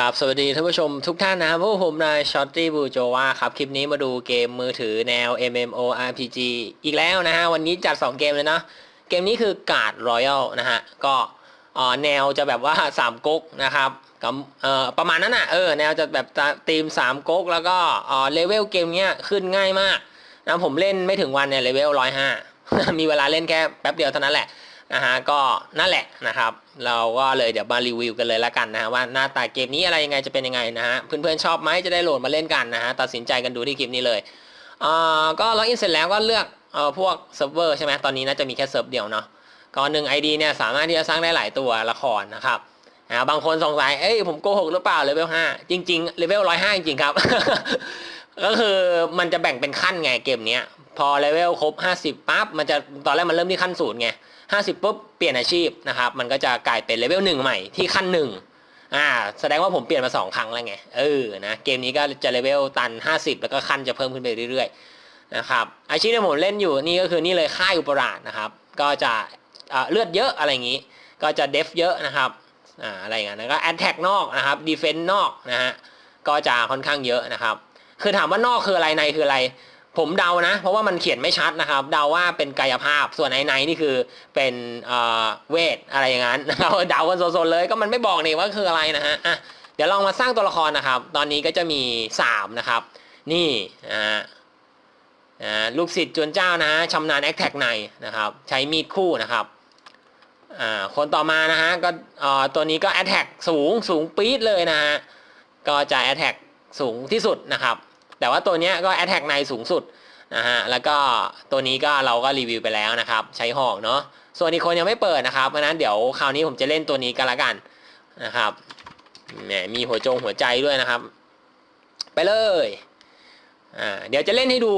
กับสวัสดีท่านผู้ชมทุกท่านนะครับพวกผมนายช็อตตี้บูโจวาครับ คลิปนี้มาดูเกมมือถือแนว MMORPG อีกแล้วนะฮะ วันนี้จัด 2 เกมเลยเนาะเกมนี้คือกาดรอยัลนะฮะ ก็แนวจะแบบว่า 3ก๊กนะครับกับประมาณนั้นอะเออ แนวจะแบบตีม 3ก๊กแล้วก็เอ่อเลเวลเกมเนี้ยขึ้นง่ายมากนะผมเล่นไม่ถึงวันเนี่ยเลเวล105 มีเวลาเล่นแค่แป๊บเดียวเท่านั้นแหละ นะฮะก็นั่นแหละนะครับ เราก็เลยเดี๋ยวมารีวิวกันเลยละกันนะฮะว่าหน้าตาเกมนี้อะไรยังไงจะเป็นยังไงนะฮะเพื่อนๆชอบไหมจะได้โหลดมาเล่นกันนะฮะตัดสินใจกันดูที่คลิปนี้เลยอ่าก็ล็อกอินเสร็จแล้วก็เลือกเอ่อพวกเซิร์ฟเวอร์ใช่ไหมตอนนี้น่าจะมีแค่เซิร์ฟเดียวเนาะก็หนึ่งไอดีเนี่ยสามารถที่จะสร้างได้หลายตัวละครนะครับนะบางคนสงสัยเอ้ยผมโกหกหรือเปล่าเลเวลห้าจริงๆเลเวลร้อยห้าจริงๆครับ ก็คือมันจะแบ่งเป็นขั้นไงเกมเนี้ยพอเลเวลครบ 50ปั๊บมันจะตอนแรกมันเริ่มที่ขั้นศูนย์ไง 50ปุ๊บเปลี่ยนอาชีพนะครับ มันก็จะกลายเป็นเลเวลหนึ่งใหม่ที่ขั้นหนึ่งอ่าแสดงว่าผมเปลี่ยนมา 2 ครั้งแล้วไงเออนะเกมนี้ก็จะเลเวลตัน 50 แล้วก็ขั้นจะเพิ่มขึ้นไปเรื่อยๆนะครับอาชีพที่ผมเล่นอยู่นี่ก็คือนี่เลยค่ายอุปราชนะครับ ก็จะอ่าเลือดเยอะอะไรอย่างนี้ ก็จะเดฟเยอะนะครับอ่าอะไรอย่างเงี้ยนะก็แอตแทกนอกนะครับดีเฟนต์นอกนะฮะก็จะค่อนข้างเยอะนะครับ คือถามว่านอกคืออะไรในคืออะไร ผมเดานะ เพราะว่ามันเขียนไม่ชัดนะครับ เดาว่าเป็นกายภาพส่วนไอ้ในนี่คือเป็นเวทอะไรอย่างนั้นนะครับเดากันสดๆเลยก็มันไม่บอกนี่ว่าคืออะไรนะฮะอะเดี๋ยวลองมาสร้างตัวละครนะครับ ตอนนี้ก็จะมี 3 นะครับ นี่อ่าลูกศิษย์จวนเจ้านะฮะชำนาญแอคแท็กในนะครับ ใช้มีดคู่นะครับคนต่อมานะฮะก็ตัวนี้ก็แอตแท็กสูงสูงปี๊ดเลยนะฮะก็จะแอตแท็กสูงที่สุดนะครับ แต่ว่าตัวเนี้ยก็แอตแทกในสูงสุดนะฮะแล้วก็ตัวนี้ก็เราก็รีวิวไปแล้วนะครับ ใช้หอกเนาะส่วนอีกคนยังไม่เปิดนะครับเพราะนั้นเดี๋ยวคราวนี้ผมจะเล่นตัวนี้กันละกันนะครับแหมมีหัวจงหัวใจด้วยนะครับ ไปเลยอ่าเดี๋ยวจะเล่นให้ดู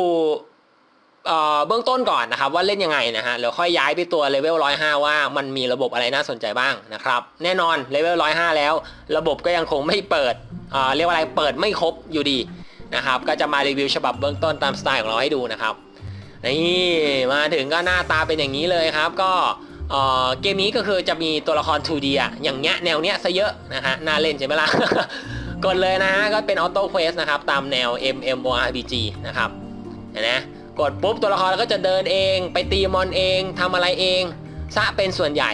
เอ่อเบื้องต้นก่อนนะครับว่าเล่นยังไงนะฮะแล้วค่อยย้ายไปตัวเลเวล105ว่ามันมีระบบอะไรน่าสนใจบ้างนะครับ แน่นอนเลเวล105แล้ว ระบบก็ยังคงไม่เปิดอ่าเรียกว่าอะไรเปิดไม่ครบอยู่ดี นะครับ ก็จะมารีวิวฉบับเบื้องต้นตามสไตล์ของเราให้ดูนะครับนี่มาถึงก็หน้าตาเป็นอย่างนี้เลยครับ ก็เกมนี้ก็คือจะมีตัวละคร 2D อะอย่างเงี้ยแนวเนี้ยซะเยอะนะฮะน่าเล่นใช่ไหมล่ะกดเลยนะฮะก็เป็นออโต้เควสนะครับ ตามแนว MMORPG นะครับเห็นไหมกดปุ๊บตัวละครก็จะเดินเอง ไปตีมอนเองทำอะไรเองซะเป็นส่วนใหญ่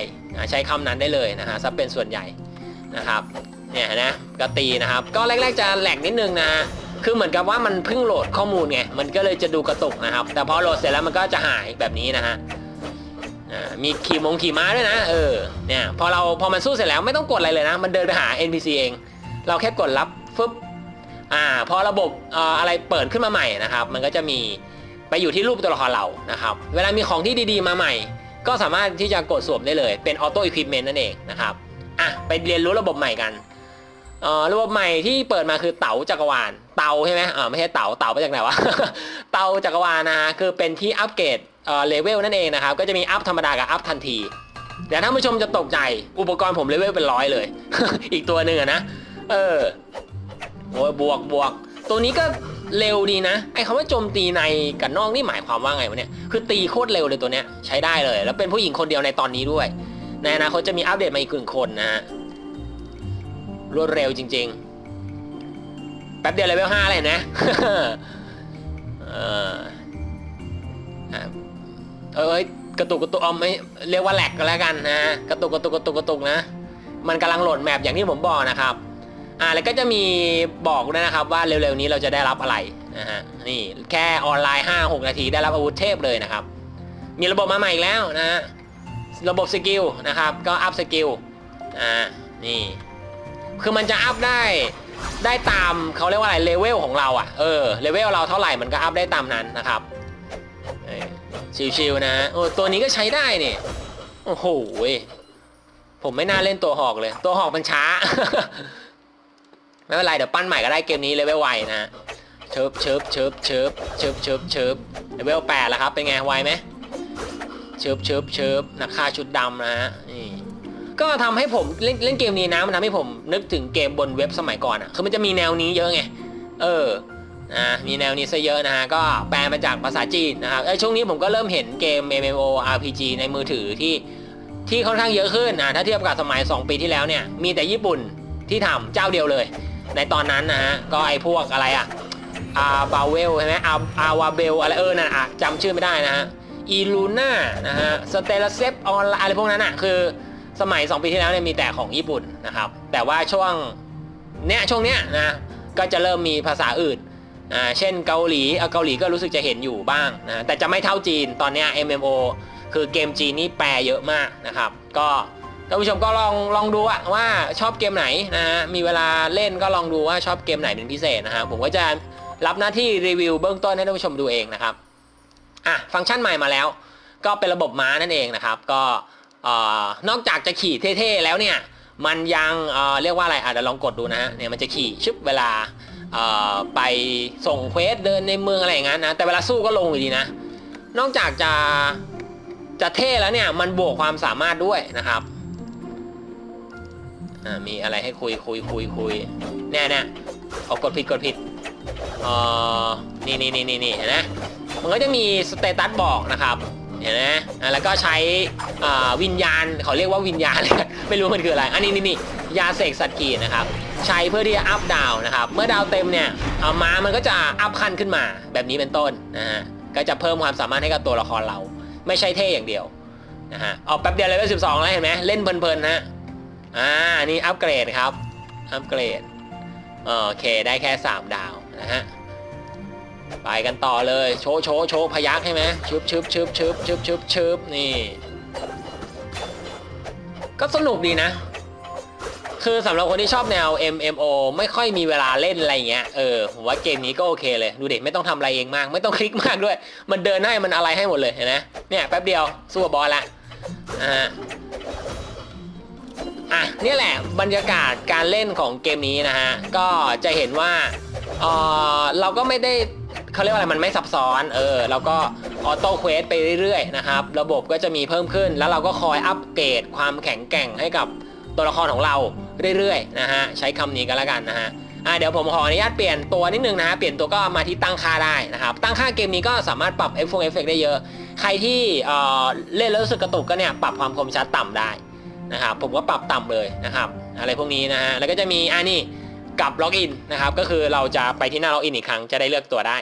ใช้คำนั้นได้เลยนะฮะซะเป็นส่วนใหญ่นะครับเนี่ยนะก็ตีนะครับ ก็แรกๆจะแหลกนิดนึงนะ คือเหมือนกับว่ามันเพิ่งโหลดข้อมูลไง มันก็เลยจะดูกระตุกนะครับ แต่พอโหลดเสร็จแล้วมันก็จะหายแบบนี้นะฮะมีขี่มงขี่ม้าด้วยนะ เออ เนี่ย พอเราพอมันสู้เสร็จแล้วไม่ต้องกดอะไรเลยนะ มันเดินไปหา NPC เอง เราแค่กดรับฟึบ อ่า พอระบบอ่ออะไรเปิดขึ้นมาใหม่นะครับ มันก็จะมีไปอยู่ที่รูปตัวละครเรานะครับ เวลามีของที่ดีๆ มาใหม่ ก็สามารถที่จะกดสวมได้เลย เป็นออโต้อุปกรณ์นั่นเองนะครับ อะ ไปเรียนรู้ระบบใหม่กันอ่อระบบใหม่ที่เปิดมาคือเต๋าจักรวาล เตาใช่ไหมอ่าไม่ใช่เตาเตามาจากไหนวะ เตาจักรวาลนะฮะคือเป็นที่อัปเกรดเอ่อเลเวลนั่นเองนะครับ ก็จะมีอัพธรรมดากับอัพทันทีเดี๋ยวท่านผู้ชมจะตกใจ อุปกรณ์ผมเลเวลเป็นร้อยเลย อีกตัวหนึ่งอะนะ เออ โอ้ยบวกบวก ตัวนี้ก็เร็วดีนะ ไอ้คำว่าโจมตีในกับนอกนี่หมายความว่าไงวะเนี่ย คือตีโคตรเร็วเลยตัวเนี้ยใช้ได้เลย แล้วเป็นผู้หญิงคนเดียวในตอนนี้ด้วย ในอนาคตจะมีอัปเดตมาอีกหนึ่งคนนะฮะ รวดเร็วจริง ๆ แป๊บเดียวเลเวลห้าเลยนะเออเอ้ยกระตุกกระตุกเอาไม่เรียกว่าแหลกก็แล้วกันนะกระตุกกระตุกกระตุกกระตุกนะมันกำลังโหลดแมปอย่างที่ผมบอกนะครับอ่าแล้วก็จะมีบอกด้วยนะครับว่าเร็วๆนี้เราจะได้รับอะไรนะฮะนี่แค่ออนไลน์ 5-6 นาทีได้รับอาวุธเทพเลยนะครับ มีระบบมาใหม่อีกแล้วนะฮะระบบสกิลนะครับก็อัพสกิลอ่านี่คือมันจะอัพได้ ได้ตามเขาเรียกว่าอะไรเลเวลของเราอะ่ะเออเลเวลเราเท่าไหร่มันก็อัพได้ตามนั้นนะครับชิวๆนะโอ้ตัวนี้ก็ใช้ได้เนี่ยโอ้โหผมไม่น่าเล่นตัวหอกเลย ตัวหอกมันช้า ไม่เป็นไรเดี๋ยวปั้นใหม่ก็ได้เกมนี้เลเวลไวนะเชิบเชิบเชิบเชิบเชิบเชิบเชิบเลเวลแปดแล้วครับเป็นไงไวไหมเชิบเชิบเชิบนักฆ่าชุดดำนะฮะ ก็ทำให้ผมเล่นเล่นเกมนี้นะมันทำให้ผมนึกถึงเกมบนเว็บสมัยก่อนอะคือมันจะมีแนวนี้เยอะไงเออนะมีแนวนี้ซะเยอะนะฮะก็แปลมาจากภาษาจีนนะครับเอ้ช่วงนี้ผมก็เริ่มเห็นเกม MMORPG ในมือถือที่ที่ค่อนข้างเยอะขึ้นนะถ้าเทียบกับสมัย 2 ปีที่แล้วเนี่ยมีแต่ญี่ปุ่นที่ที่ทำเจ้าเดียวเลย ในตอนนั้นนะฮะก็ไอพวกอะไรอะอาบาเวลใช่ไหมอาอาวาเบลอะไรเออนั่นอะจำชื่อไม่ได้นะฮะอีลูน่านะฮะสเตลเซฟออนอะไรพวกนั้นอะคือ สมัย 2 ปีที่แล้วเนี่ยมีแต่ของญี่ปุ่นนะครับ แต่ว่าช่วงเนี้ยช่วงเนี้ยนะก็จะเริ่มมีภาษาอื่นอ่าเช่นเกาหลีเอาเกาหลีก็รู้สึกจะเห็นอยู่บ้างนะแต่จะไม่เท่าจีนตอนเนี้ย MMO คือเกมจีนนี่แปลเยอะมากนะครับ ก็ท่านผู้ชมก็ลองลองดูว่าชอบเกมไหนนะฮะมีเวลาเล่นก็ลองดูว่าชอบเกมไหนเป็นพิเศษนะฮะผมก็จะรับหน้าที่รีวิวเบื้องต้นให้ท่านผู้ชมดูเองนะครับอะฟังก์ชันใหม่มาแล้ว ก็เป็นระบบม้านั่นเองนะครับ ก็ นอกจากจะขี่เท่ๆแล้วเนี่ยมันยังเเรียกว่าอะไรอะเดี๋ยวลองกดดูนะฮะเนี่ยมันจะขี่ชึบเวลาไปส่งเควสเดินในเมืองอะไรอย่างนั้นนะแต่เวลาสู้ก็ลงอยู่ดีนะ นอกจากจะจะเท่แล้วเนี่ยมันบวกความสามารถด้วยนะครับมีอะไรให้คุยคุยคุยคุยแน่แน่เอากดผิดกดผิดอ่อนี่นี่นี่นี่นี่เห็นไหมมันก็จะมีสเตตัสบอกนะครับ เห็นไหมอ่าแล้วก็ใช้อวิญญาณเขาเรียกว่าวิญญาณไม่รู้มันคืออะไร อันนี้นี่นี่ยาเสกสัตว์กีนะครับใช้เพื่อที่จะอัพดาวนะครับ เมื่อดาวเต็มเนี่ยเอาม้ามันก็จะอัพขั้นขึ้นมา แบบนี้เป็นต้นนะฮะก็จะเพิ่มความสามารถให้กับตัวละครเรา ไม่ใช่เท่อย่างเดียวนะฮะออกแป๊บเดียวเลยเวล12แล้วเห็นไหมเล่นเพลินๆนะอ่านี่อัปเกรดครับอัปเกรดโอเคได้แค่ 3 ดาวนะฮะ ไปกันต่อเลย โชว์โชว์โชว์พยักใช่ไหมชึบชึบชึบชึบชึบชึบชึบนี่ ก็สนุกดีนะ คือสำหรับคนที่ชอบแนว MMO ไม่ค่อยมีเวลาเล่นอะไรเงี้ยเออผมว่าเกมนี้ก็โอเคเลย ดูเด็กไม่ต้องทำอะไรเองมาก ไม่ต้องคลิกมากด้วย มันเดินให้มันอะไรให้หมดเลยเห็นไหมเนี่ยแป๊บเดียวสู้กับบอลละอ่าอะนี่แหละบรรยากาศการเล่นของเกมนี้นะฮะ ก็จะเห็นว่าเออเราก็ไม่ได้ เขาเรียกว่าอะไรมันไม่ซับซ้อนเออเราก็ออโต้เควสไปเรื่อยๆนะครับ ระบบก็จะมีเพิ่มขึ้น แล้วเราก็คอยอัปเกรดความแข็งแกร่งให้กับตัวละครของเราเรื่อยๆนะฮะใช้คำนี้กันแล้วกันนะฮะอะเดี๋ยวผมขออนุญาตเปลี่ยนตัวนิดนึงนะฮะเปลี่ยนตัวก็มาที่ตั้งค่าได้นะครับ ตั้งค่าเกมนี้ก็สามารถปรับเอฟเฟกต์เอฟเฟกได้เยอะ ใครที่เอ่อเล่นแล้วรู้สึกกระตุกก็เนี่ยปรับความคมชัดต่ำได้นะครับผมก็ปรับต่ำเลยนะครับ อะไรพวกนี้นะฮะแล้วก็จะมีอ่านี่ กับล็อกอินนะครับ ก็คือเราจะไปที่หน้าล็อกอินอีกครั้งจะได้เลือกตัวได้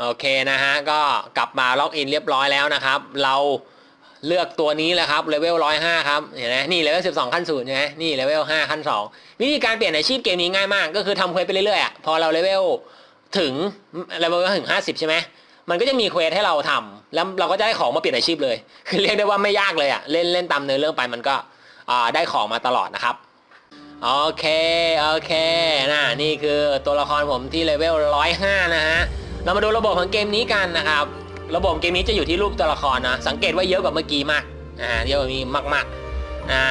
โอเคนะฮะก็กลับมาล็อกอินเรียบร้อยแล้วนะครับ เราเลือกตัวนี้แหละครับเลเวลร้อยห้าครับเห็นไหมนี่เลเวลสิบสองขั้นศูนย์ใช่ไหมนี่เลเวลห้าขั้นสองวิธีการเปลี่ยนอาชีพเกมนี้ง่ายมาก ก็คือทำเควสไปเรื่อยๆอะพอเราเลเวลถึงเลเวลถึงห้าสิบใช่ไหมมันก็จะมีเควสให้เราทำแล้วเราก็จะได้ของมาเปลี่ยนอาชีพเลย คือเรียกได้ว่าไม่ยากเลยอะเล่นเล่นตามเนื้อเรื่องไปมันก็ได้ของมาตลอดนะครับ โอเค โอเคนะนี่คือตัวละครผมที่เลเวล105 นะฮะ เรามาดูระบบของเกมนี้กันนะครับ ระบบเกมนี้จะอยู่ที่รูปตัวละครนะ สังเกตว่าเยอะกว่าเมื่อกี้มากอ่าเยอะกว่านี้มากๆอ่า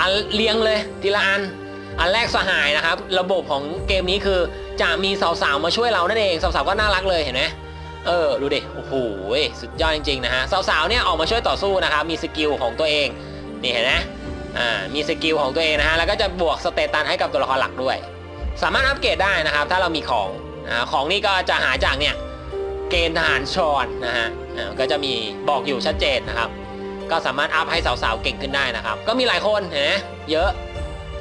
อันเรียงเลยทีละอัน อันแรกสหายนะครับ ระบบของเกมนี้คือจะมีสาวๆมาช่วยเรานั่นเองสาวๆก็น่ารักเลยเห็นไหมเออดูดิโอ้โหสุดยอดจริงๆนะฮะสาวๆเนี่ยออกมาช่วยต่อสู้นะครับมีสกิลของตัวเองนี่เห็นไหม อ่ามีสกิลของตัวเองนะฮะแล้วก็จะบวกสเตตัสให้กับตัวละครหลักด้วย สามารถอัปเกรดได้นะครับ ถ้าเรามีของอ่าของนี่ก็จะหาจากเนี่ยเกณฑ์ทหารชอนนะฮะอ่าก็จะมีบอกอยู่ชัดเจนนะครับ ก็สามารถอัพให้สาวๆเก่งขึ้นได้นะครับ ก็มีหลายคนเห็นไหมเยอะ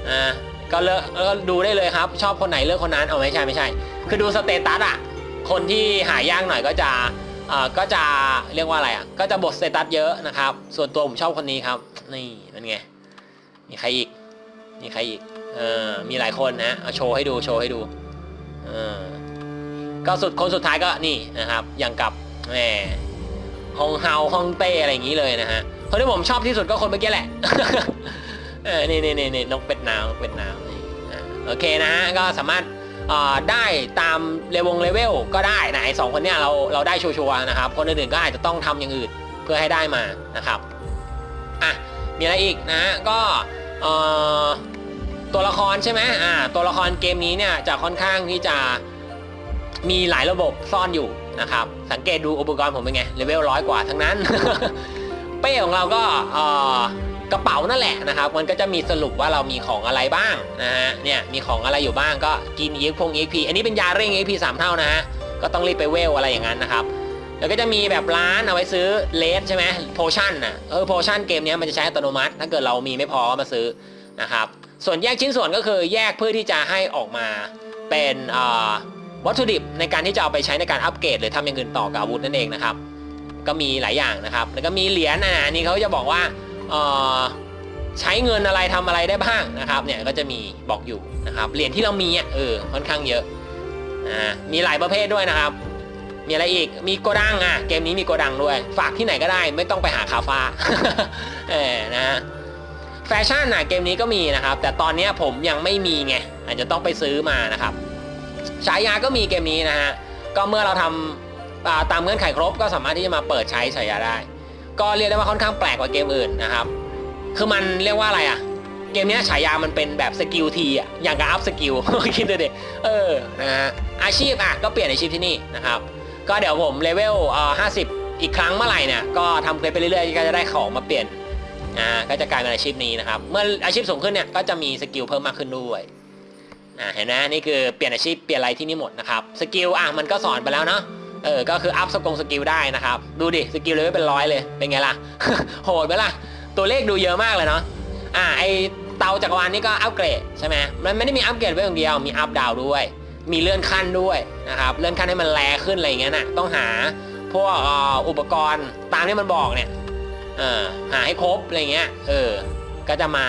อ่าก็เลือกก็ดูได้เลยครับ ชอบคนไหนเลือกคนนั้นเอาไม่ใช่ไม่ใช่ คือดูสเตตัสอะคนที่หายากหน่อยก็จะอ่าก็จะเรียกว่าอะไรอะก็จะบทสเตตัสเยอะนะครับ ส่วนตัวผมชอบคนนี้ครับ นี่เป็นไง มีใครอีก มีใครอีก เออมีหลายคนนะเอาโชว์ให้ดูโชว์ให้ดู เออก็สุดคนสุดท้ายก็นี่นะครับอย่างกับแหมฮองเฮาฮองเต้อะไรอย่างนี้เลยนะฮะคนที่ผมชอบที่สุดก็คนเมื่อกี้แหละเออนี่นี่นี่นี่นกเป็ดน้ำนกเป็ดน้ำนี่โอเคนะฮะก็สามารถได้ตามเลเวลเลเวลก็ได้นะไอสองคนเนี้ยเราเราได้ชัวร์นะครับ คนอื่นๆก็อาจจะต้องทำอย่างอื่นเพื่อให้ได้มานะครับอะมีอะไรอีกนะฮะก็ ตัวละครใช่ไหมอ่าตัวละครเกมนี้เนี่ยจะค่อนข้างที่จะมีหลายระบบซ่อนอยู่นะครับ สังเกตดูอุปกรณ์ผมเป็นไงเลเวลร้อยกว่าทั้งนั้น เป้ของเราก็กระเป๋านั่นแหละนะครับ มันก็จะมีสรุปว่าเรามีของอะไรบ้างนะฮะเนี่ยมีของอะไรอยู่บ้างก็กิน e พง EXP อันนี้เป็นยาเร่ง EXP 3เท่านะฮะก็ต้องรีบไปเวลอะไรอย่างนั้นนะครับ แล้วก็จะมีแบบร้านเอาไว้ซื้อเลสใช่ไหมโพชั่นน่ะเออโพชั่นเกมนี้มันจะใช้อัตโนมัติ ถ้าเกิดเรามีไม่พอก็มาซื้อนะครับส่วนแยกชิ้นส่วนก็คือแยกเพื่อที่จะให้ออกมาเป็นวัตถุดิบในการที่จะเอาไปใช้ในการอัปเกรดหรือทำอย่างอื่นต่อกับอาวุธนั่นเองนะครับก็มีหลายอย่างนะครับ แล้วก็มีเหรียญอันนี้เขาจะบอกว่าใช้เงินอะไรทำอะไรได้บ้างนะครับเนี่ยก็จะมีบอกอยู่นะครับเหรียญที่เรามีอะเออค่อนข้างเยอะอ่ามีหลายประเภทด้วยนะครับ มีอะไรอีก มีโกดังอะ เกมนี้มีโกดังด้วย ฝากที่ไหนก็ได้ไม่ต้องไปหาคาฟ้าเออนะฮะแฟชั่นอะเกมนี้ก็มีนะครับ แต่ตอนนี้ผมยังไม่มีไงอาจจะต้องไปซื้อมานะครับฉายาก็มีเกมนี้นะฮะ ก็เมื่อเราทำตามเงื่อนไขครบก็สามารถที่จะมาเปิดใช้ฉายาได้ ก็เรียกได้ว่าค่อนข้างแปลกกว่าเกมอื่นนะครับ คือมันเรียกว่าอะไรอะ เกมนี้ฉายามันเป็นแบบสกิลทีอะ อย่างกับอัพสกิลคิดดูดิเออ นะฮะ อาชีพอะก็เปลี่ยนอาชีพที่นี่นะครับ ก็เดี๋ยวผมเลเวลเอ่อ50อีกครั้งเมื่อไหร่เนี่ยก็ทำเพลย์ไปเรื่อยๆก็จะได้ของมาเปลี่ยนอ่าก็จะกลายเป็นอาชีพนี้นะครับ เมื่ออาชีพสูงขึ้นเนี่ยก็จะมีสกิลเพิ่มมากขึ้นด้วยอ่าเห็นไหมนี่คือเปลี่ยนอาชีพเปลี่ยนอะไรที่นี่หมดนะครับสกิลอะมันก็สอนไปแล้วเนาะเออก็คืออัพสกงสกิลได้นะครับ ดูดิสกิลเลยไม่เป็นร้อยเลยเป็นไงล่ะโหดไหมล่ะตัวเลขดูเยอะมากเลยเนาะอ่าไอเตาจักรวาลนี่ก็อัปเกรดใช่ไหมมันไม่ได้มีอัปเกรดไว้อย่างเดียวมีอัพดาวด้วย มีเลื่อนขั้นด้วยนะครับเลื่อนขั้นให้มันแรงขึ้นอะไรอย่างเงี้ยนะต้องหาพวกอ,อุปกรณ์ตามที่มันบอกเนี่ยหาให้ครบอะไรเงี้ยเออก็จะมา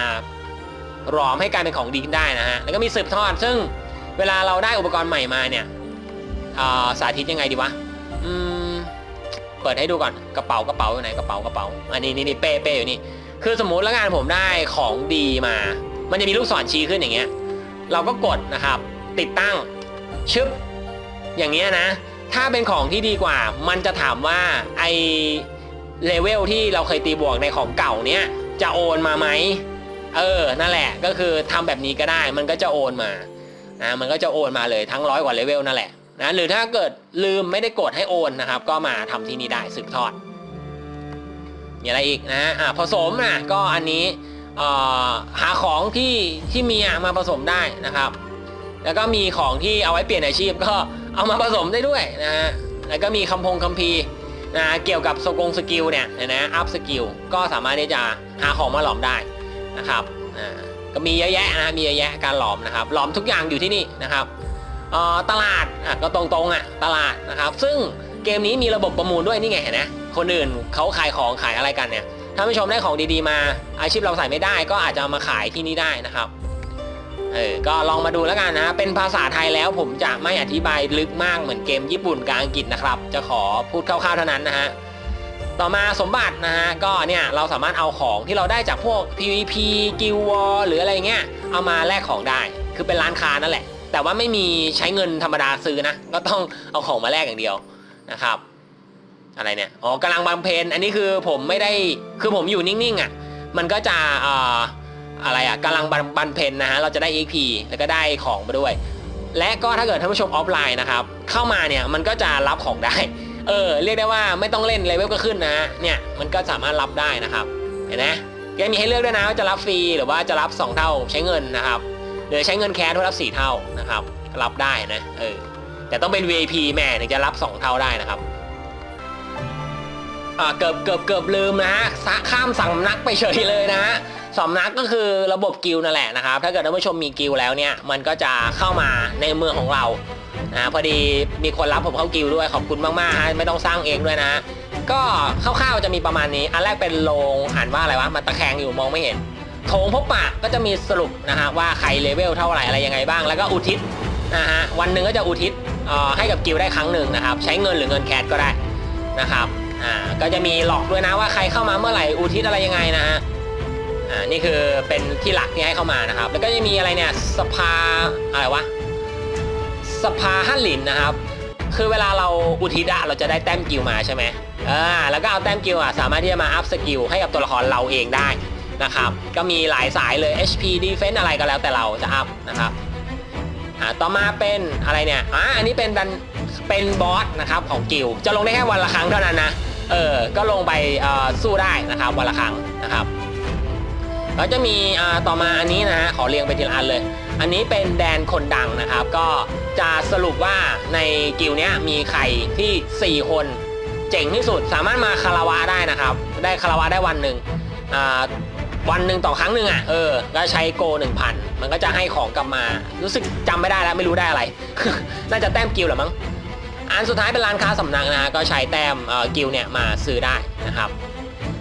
หลอมให้กลายเป็นของดีขึ้นได้นะฮะแล้วก็มีสืบทอดซึ่งเวลาเราได้อุปกรณ์ใหม่มาเนี่ยอ่อสาธิตยังไงดีวะอืมเปิดให้ดูก่อนกระเป๋ากระเป๋าอยู่ไหนกระเป๋ากระเป๋าอันนี้นี่นี่เป้เป้อยู่นี่คือสมมุติแล้วกันผมได้ของดีมา มันจะมีลูกศรชี้ขึ้นอย่างเงี้ย เราก็กดนะครับ ติดตั้ง ชึบอย่างเงี้ยนะ ถ้าเป็นของที่ดีกว่า มันจะถามว่าไอเลเวลที่เราเคยตีบวกในของเก่าเนี้ยจะโอนมาไหมเออ นั่นแหละ ก็คือทำแบบนี้ก็ได้ มันก็จะโอนมานะมันก็จะโอนมาเลยทั้งร้อยกว่าเลเวลนั่นแหละนะหรือถ้าเกิดลืมไม่ได้กดให้โอนนะครับ ก็มาทำที่นี่ได้สืบทอดมีอะไรอีกนะอ่าผสมนะก็อันนี้หาของที่ที่มีมาผสมได้นะครับ แล้วก็มีของที่เอาไว้เปลี่ยนอาชีพก็เอามาผสมได้ด้วยนะฮะแล้วก็มีคำพงคำพีนะเกี่ยวกับสกงสกิลเนี่ยนะอัพสกิลก็สามารถที่จะหาของมาหลอมได้นะครับอ่าก็มีเยอะแยะนะมีเยอะแยะการหลอมนะครับหลอมทุกอย่างอยู่ที่นี่นะครับตลาดอะก็ตรงๆอะตลาดนะครับ ซึ่งเกมนี้มีระบบประมูลด้วยนี่ไงนไหมคนอื่นเขาขายของขายอะไรกันเนี่ยถ้าผู้ชมได้ของดีๆมา อาชีพเราใส่ไม่ได้ก็อาจจะมาขายที่นี่ได้นะครับ เออก็ลองมาดูแล้วกันนะ เป็นภาษาไทยแล้วผมจะไม่อธิบายลึกมากเหมือนเกมญี่ปุ่นกับอังกฤษนะครับ จะขอพูดคร่าวๆเท่านั้นนะฮะ ต่อมาสมบัตินะฮะ ก็เนี่ยเราสามารถเอาของที่เราได้จากพวก PVP Guild War หรืออะไรเงี้ย เอามาแลกของได้ คือเป็นร้านค้านั่นแหละ แต่ว่าไม่มีใช้เงินธรรมดาซื้อนะ ก็ต้องเอาของมาแลกอย่างเดียวนะครับ อะไรเนี่ย อ๋อกำลังบำเพ็ญ อันนี้คือผมไม่ได้ คือผมอยู่นิ่งๆอะ มันก็จะอ่อ อะไรอะกำลังบันบันเพนนะฮะเราจะได้ EP แล้วก็ได้ของมาด้วย และก็ถ้าเกิดท่านผู้ชมออฟไลน์นะครับเข้ามาเนี่ยมันก็จะรับของได้เออเรียกได้ว่าไม่ต้องเล่นเลเวลก็ขึ้นนะฮะเนี่ยมันก็สามารถรับได้นะครับเห็นไหมยังมีให้เลือกด้วยนะว่าจะรับฟรีหรือว่าจะรับ 2 เท่าใช้เงินนะครับหรือใช้เงินแคสเพื่อรับ 4 เท่านะครับรับได้นะเออแต่ต้องเป็น VIP แม่ถึงจะรับ 2 เท่าได้นะครับอ่าเกือบเกือบเกือบลืมนะฮะสะข้ามสำนักไปเฉยเลยนะฮะ สำนักก็คือระบบกิลนั่นแหละนะครับ ถ้าเกิดท่านผู้ชมมีกิลแล้วเนี่ย มันก็จะเข้ามาในเมืองของเรานะพอดีมีคนรับผมเข้ากิลด้วยขอบคุณมากๆฮะไม่ต้องสร้างเองด้วยนะ ก็คร่าวๆจะมีประมาณนี้ อันแรกเป็นโรงอ่านว่าอะไรวะมันตะแคงอยู่มองไม่เห็นโถงพบปะก็จะมีสรุปนะฮะว่าใครเลเวลเท่าไหร่อะไรยังไงบ้าง แล้วก็อุทิศนะฮะวันหนึ่งก็จะอุทิศให้กับกิลได้ครั้งหนึ่งนะครับ ใช้เงินหรือเงินแคชก็ได้นะครับอ่าก็จะมีหลอกด้วยนะว่าใครเข้ามาเมื่อไหร่อุทิศอะไรยังไงนะฮะ อ่านี่คือเป็นที่หลักที่ให้เข้ามานะครับ แล้วก็จะมีอะไรเนี่ยสภาอะไรวะสภาฮั่นหลินนะครับ คือเวลาเราอุทิศอะเราจะได้แต้มกิลมาใช่ไหมอ่าแล้วก็เอาแต้มกิลอะสามารถที่จะมาอัพสกิลให้กับตัวละครเราเองได้นะครับ ก็มีหลายสายเลย HP Defense อะไรก็แล้วแต่เราจะอัพนะครับอ่าต่อมาเป็นอะไรเนี่ยอ่าอันนี้เป็นดันเป็นบอสนะครับของกิลจะลงได้แค่วันละครั้งเท่านั้นนะเออก็ลงไปสู้ได้นะครับวันละครั้งนะครับ แล้วจะมีต่อมาอันนี้นะฮะขอเรียงไปทีละอันเลย อันนี้เป็นแดนคนดังนะครับ ก็จะสรุปว่าในกิลเนี้ยมีใครที่ 4 คน เจ๋งที่สุดสามารถมาคาราวะได้นะครับ ได้คาราวะได้วันหนึ่งวันหนึ่งต่อครั้งหนึ่งอะเออก็ใช้โกหนึ่งพันมันก็จะให้ของกลับมา รู้สึกจำไม่ได้แล้วไม่รู้ได้อะไร น่าจะแต้มกิลหรือมั้งอันสุดท้ายเป็นร้านค้าสำนักนะฮะก็ใช้แต้มกิลเนี่ยมาซื้อได้นะครับ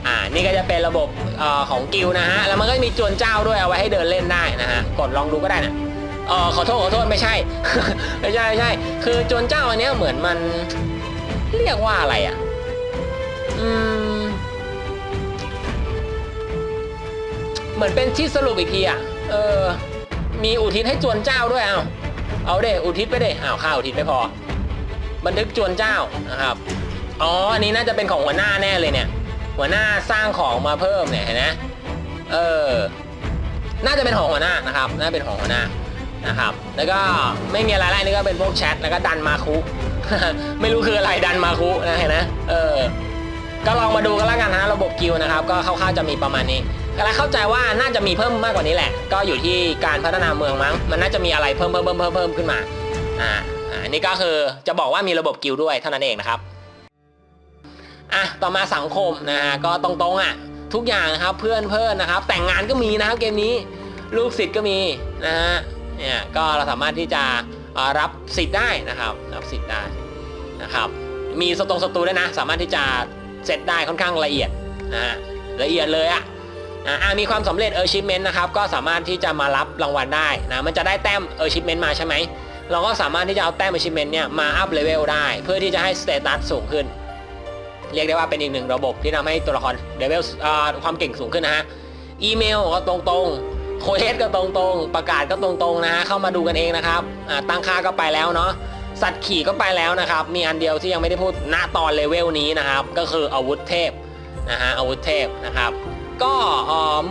อ่านี่ก็จะเป็นระบบอของกิลนะฮะแล้วมันก็มีจวนเจ้าด้วยเอาไว้ให้เดินเล่นได้นะฮะกดลองดูก็ได้นะเออขอโทษขอโทษไม่ใช่ ไม่ใช่ไม่ใช่ คือจวนเจ้าอันนี้เหมือนมันเรียกว่าอะไรอะอืมเหมือนเป็นที่สรุปอีกทีอะเออมีอุทิศให้จวนเจ้าด้วยเอาเอาเด้อุทิศไปเด้อ้าวข้าวอุทิศไม่พอ บันทึกจวนเจ้านะครับอ๋ออันนี้น่าจะเป็นของหัวหน้าแน่เลยเนี่ย หัวหน้าสร้างของมาเพิ่มเนี่ยเห็นไหมเออ น่าจะเป็นของหัวหน้านะครับ น่าจะเป็นของหัวหน้านะครับ แล้วก็ไม่มีอะไรแล้วนี่ก็เป็นพวกแชท แล้วก็ดันมาคุ ไม่รู้คืออะไรดันมาคุนะเห็นไหมเออ ก็ลองมาดูกันแล้วกันนะระบบกิลดนะครับ ก็คร่าวๆจะมีประมาณนี้และเข้าใจว่าน่าจะมีเพิ่มมากกว่านี้แหละ ก็อยู่ที่การพัฒนาเมืองมั้ง มันน่าจะมีอะไรเพิ่มเพิ่มเพิ่มเพิ่มเพิ่มขึ้นมา อ่าอ่านี่ก็คือจะบอกว่ามีระบบกิลด้วยเท่านั้นเองนะครับ อะต่อมาสังคมนะฮะก็ตรงๆอะทุกอย่างนะครับเพื่อนเพื่อนนะครับ แต่งงานก็มีนะครับเกมนี้ลูกศิษย์ก็มีนะฮะเนี่ยก็เราสามารถที่จะรับสิทธิ์ได้นะครับรับสิทธิ์ได้นะครับมีสตรงสตูด้วยนะ สามารถที่จะเซตได้ค่อนข้างละเอียดนะฮะละเอียดเลยอะอะอะมีความสำเร็จเออชิปเมนต์นะครับก็สามารถที่จะมารับรางวัลได้นะมันจะได้แต้มเออชิปเมนต์มาใช่ไหมเราก็สามารถที่จะเอาแต้มเออชิปเมนต์เนี่ยมาอัพเลเวลได้ เพื่อที่จะให้สเตตัสสูงขึ้น เรียกได้ว่าเป็นอีกหนึ่งระบบที่ทำให้ตัวละครเลเวลความเก่งสูงขึ้นนะฮะ อีเมลก็ตรงๆโคเฮดก็ตรงๆ ประกาศก็ตรงๆนะฮะ เข้ามาดูกันเองนะครับ ตั้งค่าก็ไปแล้วเนาะ สัตว์ขี่ก็ไปแล้วนะครับ มีอันเดียวที่ยังไม่ได้พูดณตอนเลเวลนี้นะครับ ก็คืออาวุธเทพนะฮะ อาวุธเทพนะครับ ก็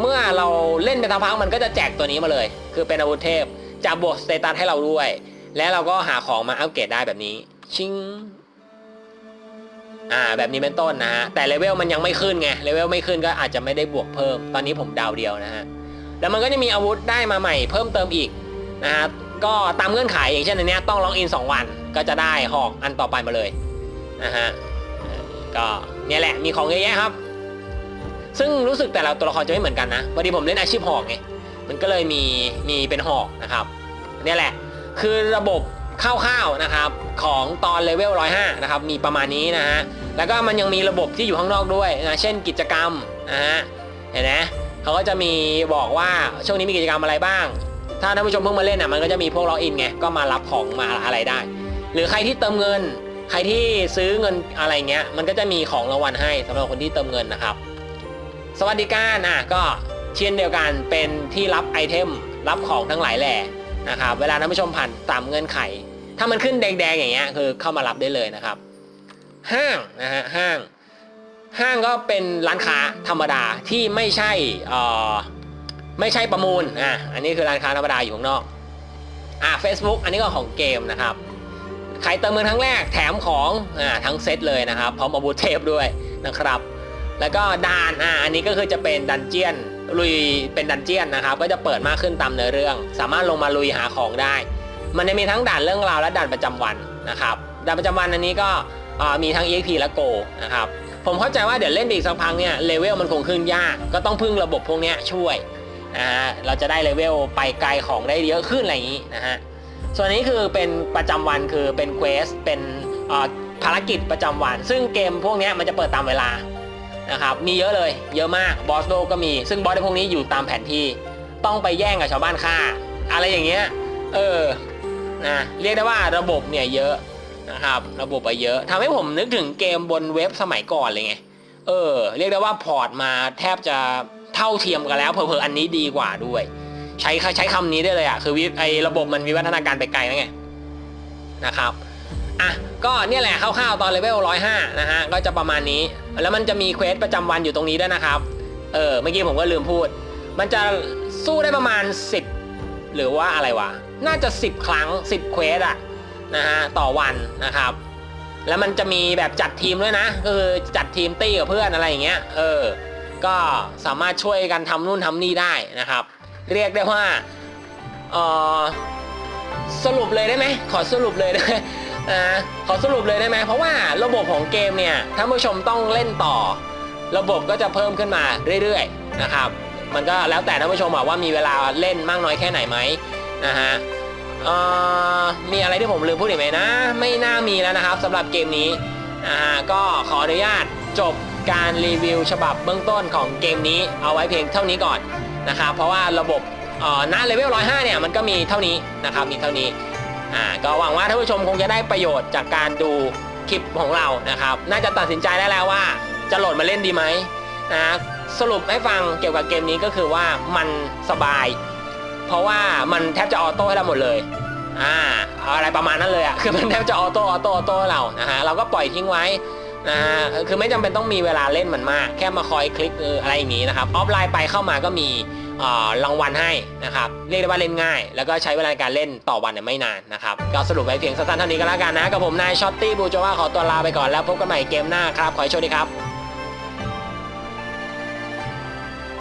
เมื่อเราเล่นไปทางพักมันก็จะแจกตัวนี้มาเลย คือเป็นอาวุธเทพจะบวกสเตตัสให้เราด้วย และเราก็หาของมาอัปเกรดได้แบบนี้ ชิง อ่าแบบนี้เป็นต้นนะฮะแต่เลเวลมันยังไม่ขึ้นไงเลเวลไม่ขึ้นก็อาจจะไม่ได้บวกเพิ่ม ตอนนี้ผมดาวเดียวนะฮะแล้วมันก็จะมีอาวุธได้มาใหม่เพิ่มเติมอีกนะฮะก็ตามเงื่อนไขอย่างเช่นอันนี้ต้องล็อกอิน 2 วันก็จะได้หอกอันต่อไปมาเลยนะฮะก็เนี่ยแหละมีของเยอะแยะครับ ซึ่งรู้สึกแต่ละตัวละครจะไม่เหมือนกันนะพอดีผมเล่นอาชีพหอกไงมันก็เลยมีมีเป็นหอกนะครับเนี่ยแหละ คือระบบ คร่าวๆนะครับของตอนเลเวล105นะครับมีประมาณนี้นะฮะแล้วก็มันยังมีระบบที่อยู่ข้างนอกด้วยนะเช่นกิจกรรมนะฮะเห็นไหมเขาก็จะมีบอกว่าช่วงนี้มีกิจกรรมอะไรบ้าง ถ้าท่านผู้ชมเพิ่งมาเล่นอะมันก็จะมีพวกล็อกอินไงก็มารับของมาอะไรได้ หรือใครที่เติมเงิน ใครที่ซื้อเงินอะไรเงี้ยมันก็จะมีของรางวัลให้สำหรับคนที่เติมเงินนะครับ สวัสดิการอะก็เช่นเดียวกันเป็นที่รับไอเทมรับของทั้งหลายแหล่นะครับเวลาท่านผู้ชมผ่านตามเงื่อนไข ถ้ามันขึ้นแดงๆอย่างเงี้ยคือเข้ามารับได้เลยนะครับ ห้างนะฮะห้าง ห้างก็เป็นร้านค้าธรรมดาที่ไม่ใช่เอ่อไม่ใช่ประมูลอะอันนี้คือร้านค้าธรรมดาอยู่ข้างนอกอะ Facebook อันนี้ก็ของเกมนะครับใครเติมเงินครั้งแรกแถมของอ่าทั้งเซตเลยนะครับพร้อมอาวุธเทพด้วยนะครับ แล้วก็ด่านอ่าอันนี้ก็คือจะเป็นดันเจียนลุยเป็นดันเจียนนะครับ ก็จะเปิดมากขึ้นตามเนื้อเรื่อง สามารถลงมาลุยหาของได้ มันจะมีทั้งด่านเรื่องราวและด่านประจำวันนะครับด่านประจำวันอันนี้ก็มีทั้ง EXP และ Go นะครับผมเข้าใจว่าเดี๋ยวเล่นไปอีกสักพักเนี่ยเลเวลมันคงขึ้นยาก ก็ต้องพึ่งระบบพวกนี้ช่วยนะฮะเราจะได้เลเวลไปไกลของได้เยอะขึ้นอะไรอย่างนี้นะฮะส่วนนี้คือเป็นประจำวันคือเป็นเควสเป็นภารกิจประจำวัน ซึ่งเกมพวกนี้มันจะเปิดตามเวลานะครับมีเยอะเลยเยอะมากบอสโลก็มี ซึ่งบอสในพวกนี้อยู่ตามแผนที่ต้องไปแย่งกับชาวบ้านฆ่า อะไรอย่างเงี้ยเออ นะเรียกได้ว่าระบบเนี่ยเยอะนะครับ ระบบไปเยอะทำให้ผมนึกถึงเกมบนเว็บสมัยก่อนเลยไงเออ เรียกได้ว่าพอร์ตมาแทบจะเท่าเทียมกันแล้วเผลอๆอันนี้ดีกว่าด้วย ใช้ใช้คำนี้ได้เลยอะคือวิไอระบบมันวิวัฒนาการไปไกลแล้วไงนะครับอะก็เนี่ยแหละคร่าวๆตอนเลเวล105 นะฮะก็จะประมาณนี้ แล้วมันจะมีเควสประจำวันอยู่ตรงนี้ด้วยนะครับ เออเมื่อกี้ผมก็ลืมพูด มันจะสู้ได้ประมาณ 10 หรือว่าอะไรวะ น่าจะ 10 ครั้ง 10เควสอะนะฮะต่อวันนะครับ แล้วมันจะมีแบบจัดทีมด้วยนะก็คือจัดทีมตี้กับเพื่อนอะไรอย่างเงี้ยเออก็สามารถช่วยกันทำนู่นทำนี่ได้นะครับ เรียกได้ว่าเออสรุปเลยได้ไหมขอสรุปเลยได้นะขอสรุปเลยได้ไหมเพราะว่าระบบของเกมเนี่ยท่านผู้ชมต้องเล่นต่อ ระบบก็จะเพิ่มขึ้นมาเรื่อยๆนะครับ มันก็แล้วแต่ท่านผู้ชมอะว่ามีเวลาเล่นมากน้อยแค่ไหนไหม นะฮะเอ่อมีอะไรที่ผมลืมพูดอีกไหมนะ ไม่น่ามีแล้วนะครับสำหรับเกมนี้นะฮะก็ขออนุญาตจบการรีวิวฉบับเบื้องต้นของเกมนี้เอาไว้เพียงเท่านี้ก่อนนะครับเพราะว่าระบบเอ่อณเลเวล105 เนี่ยมันก็มีเท่านี้นะครับมีเท่านี้อ่าก็หวังว่าท่านผู้ชมคงจะได้ประโยชน์จากการดูคลิปของเรานะครับ น่าจะตัดสินใจได้แล้วว่าจะโหลดมาเล่นดีไหมนะสรุปให้ฟังเกี่ยวกับเกมนี้ก็คือว่ามันสบาย เพราะว่ามันแทบจะออโต้ให้เราหมดเลยอ่าอะไรประมาณนั้นเลยอะคือมันแทบจะออโต้ออโต้ออโต้เรานะฮะเราก็ปล่อยทิ้งไว้นะฮะคือไม่จำเป็นต้องมีเวลาเล่นมันมาก แค่มาคอยคลิกอะไรอย่างงี้นะครับออฟไลน์ไปเข้ามาก็มีเอ่อรางวัลให้นะครับเรียกได้ว่าเล่นง่าย แล้วก็ใช้เวลาในการเล่นต่อวันเนี่ยไม่นานนะครับก็สรุปไว้เพียงสั้นๆเท่านี้ก็แล้วกันนะกับผมนายช็อตตี้บูโจว่าขอตัวลาไปก่อนแล้วพบกันใหม่เกมหน้าครับขอให้โชคดีครับ